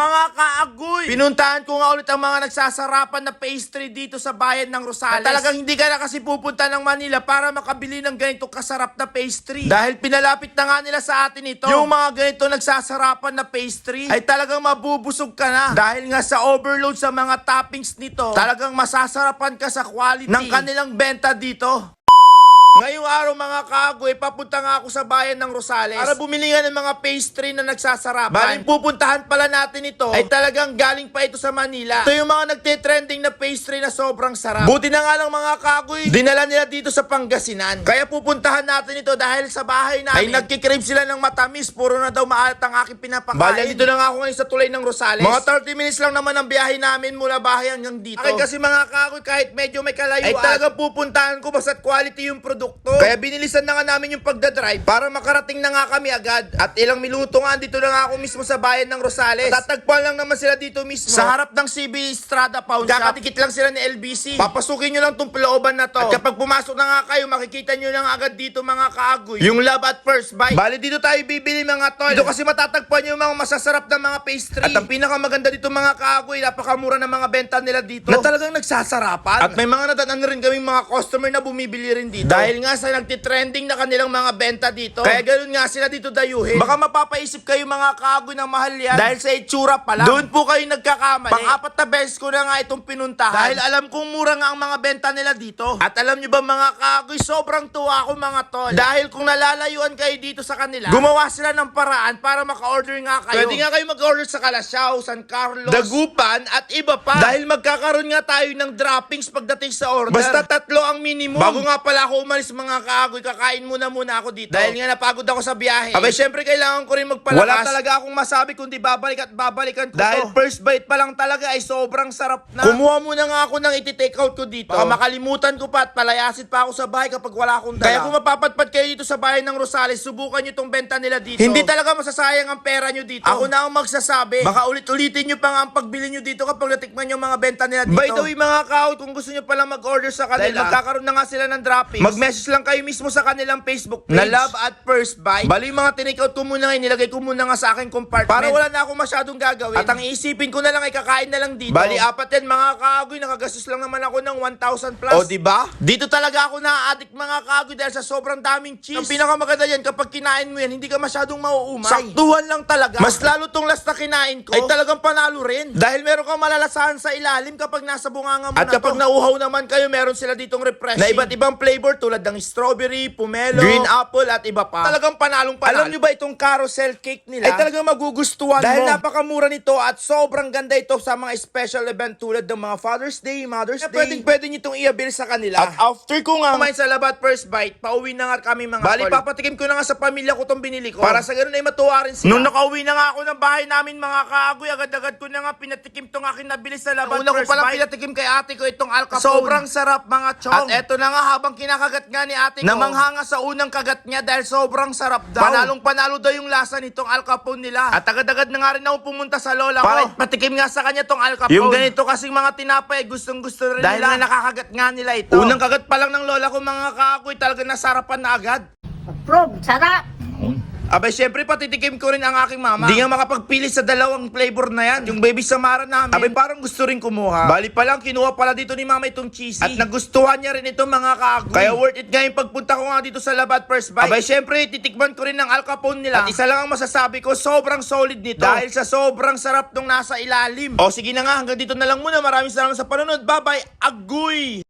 Mga kaagoy! Pinuntahan ko nga ulit ang mga nagsasarapan na pastry dito sa bayan ng Rosales. At talagang hindi ka na kasi pupunta ng Manila para makabili ng ganitong kasarap na pastry. Dahil pinalapit na nga nila sa atin ito. Yung mga ganito nagsasarapan na pastry ay talagang mabubusog ka na. Dahil nga sa overload sa mga toppings nito, talagang masasarapan ka sa quality ng kanilang benta dito. Ngayong araw mga kagoy, papunta nga ako sa bayan ng Rosales para bumili nga ng mga pastry na nagsasarapan. Baling pupuntahan pala natin ito ay talagang galing pa ito sa Manila. Ito yung mga nagte-trending na pastry na sobrang sarap. Buti na nga lang mga kagoy, dinala nila dito sa Pangasinan. Kaya pupuntahan natin ito dahil sa bahay namin ay nagkikrave sila ng matamis. Puro na daw maalat ang aking pinapakain. Bali, dito na nga ako ngayon sa tulay ng Rosales. Mga 30 minutes lang naman ang biyahe namin mula bahay hanggang dito. Akin kasi mga kagoy, kahit medyo may kalayuan, ay talagang pupuntahan ko basta't quality yung produkto. Kaya binilisan na nga namin yung pagdadrive para makarating na nga kami agad. At ilang minuto nga dito na nga ako mismo sa bayan ng Rosales. Tatagpuan lang naman sila dito mismo. Sa harap ng CB Strada Pawn Shop. Kakatikit lang sila ni LBC. Papasukin nyo lang tong looban na to. At kapag pumasok na nga kayo, makikita nyo na nga agad dito mga kaagoy. Yung love at first bite. Bali dito tayo bibili mga tol. Dito kasi matatagpuan yung mga masasarap na mga pastry. At ang pinakamaganda dito mga kaagoy, napakamura ng mga benta nila dito. Na talagang nagsasarapan. At may mga nadaanan rin kaming mga customer na bumibili rin dito. Dahil nga sa nagtitrending na kanilang mga benta dito. Kaya ganun nga sila dito dayuhin. Baka mapapaisip kayo mga kaagoy ng mahal yan. Dahil sa itsura pa lang. Doon po kayo nagkakamali. Pang-apat na beses ko na nga itong pinuntahan. Dahil alam kong mura nga ang mga benta nila dito. At alam nyo ba mga kaagoy, sobrang tuwa ako mga tol. Dahil kung nalalayuan kayo dito sa kanila, gumawa sila ng paraan para maka-order nga kayo. Pwede nga kayo mag-order sa Calasiao, San Carlos, Dagupan, at iba pa. Dahil magkakaroon nga tayo ng droppings pagdating sa order. Basta tatlo ang minimum. Bago nga pala ako umalis mga kaagoy, kakain muna muna ako dito. Dahil nga napagod ako sa biyahe. Abay, syempre kailangan ko rin magpalakas. Wala talaga akong masabi kundi babalik at babalikan ko Dahil first bite pa lang talaga ay sobrang sarap na. Kumuha muna nga ako ng iti-take out ko dito. Baka makalimutan ko pa at palayasin pa ako sa bahay kapag wala akong dala. Kaya kung mapapadpad kayo dito sa bahay ng Rosales, subukan nyo itong benta nila dito. Hindi talaga masasayang ang pera nyo dito. Ako na ang magsasabi. Baka ulit-ulitin nyo pa nga ang pagbili nyo dito kapag natikman nyo mga benta nila dito. By the way mga kaot, kung gusto nyo palang mag-order sa kanila, magkakaroon na nga sila ng droppings, mag-message lang kayo mismo sa kanilang Facebook page. Na love at first bite. Bali yung mga tinake out ko muna ngayon, nilagay ko muna nga sa aking compartment. Para wala na akong masyadong gagawin. At ang iisipin ko na lang ay kakain na lang dito. Bali apat yan mga kaagoy, nakagastos lang naman ako ng 1,000 plus. O di ba? Dito talaga ako na-addict mga kaagoy dahil sa sobrang daming cheese. Ang pinakamaganda yan, kapag kinain mo yan, hindi ka masyadong mauumay. Saktuhan lang talaga. Mas lalo tong last na kinain ko, ay talagang panalo rin. Dahil meron kang malalasahan sa ilalim kapag nasa bunganga mo At na kapag to. nauuhaw naman kayo, meron sila ditong refreshing. Na iba't ibang flavor tulad ng strawberry, pomelo, green apple at iba pa. Talagang panalong panalo. Alam nyo ba itong carousel cake nila? Ay talagang magugustuhan Dahil mo. napakamura nito at sobrang ganda ito sa mga special event tulad ng mga Father's Day, Mother's Day. Pwedeng pwede nyo itong i-avail sa kanila. At after ko nga kumain sa labat first bite, pauwi na nga kami mga Bali, papatikim ko na nga sa pamilya ko itong binili ko. Para sa ganun ay matuwa rin sila. Nung nakauwi na nga ako ng bahay namin mga kaagoy, agad-agad ko na nga pinatikim itong aking nabili sa labat Una ko first bite. pinatikim kay ate ko itong Al Capone. Sobrang sarap mga chong. At eto na nga habang kinakagat nga ni ate ko. Namanghanga sa unang kagat niya dahil sobrang sarap daw. Panalong panalo daw yung lasa nitong Al Capone nila. At agad-agad na nga rin ako pumunta sa lola Para ko. Patikim nga sa kanya tong Al Capone. Yung ganito kasing mga tinapay, gustong gusto rin dahil nila. Dahil na nakakagat nga nila ito. Unang kagat pa lang ng lola ko mga kaakoy talaga nasarapan na agad. Approve, sarap. Abay, syempre, patitikim ko rin ang aking mama. Hindi nga makapagpili sa dalawang flavor na yan. Yung baby samara namin. Abay, parang gusto rin kumuha. Bali pa lang, kinuha pala dito ni mama itong cheesy. At nagustuhan niya rin ito mga kaagoy. Kaya worth it nga yung pagpunta ko nga dito sa Labat First Bite. Abay, syempre, titikman ko rin ang Al Capone nila. At isa lang ang masasabi ko, sobrang solid nito. Dahil sa sobrang sarap nung nasa ilalim. O sige na nga, hanggang dito na lang muna. Maraming salamat sa panonood. Bye-bye. Agoy!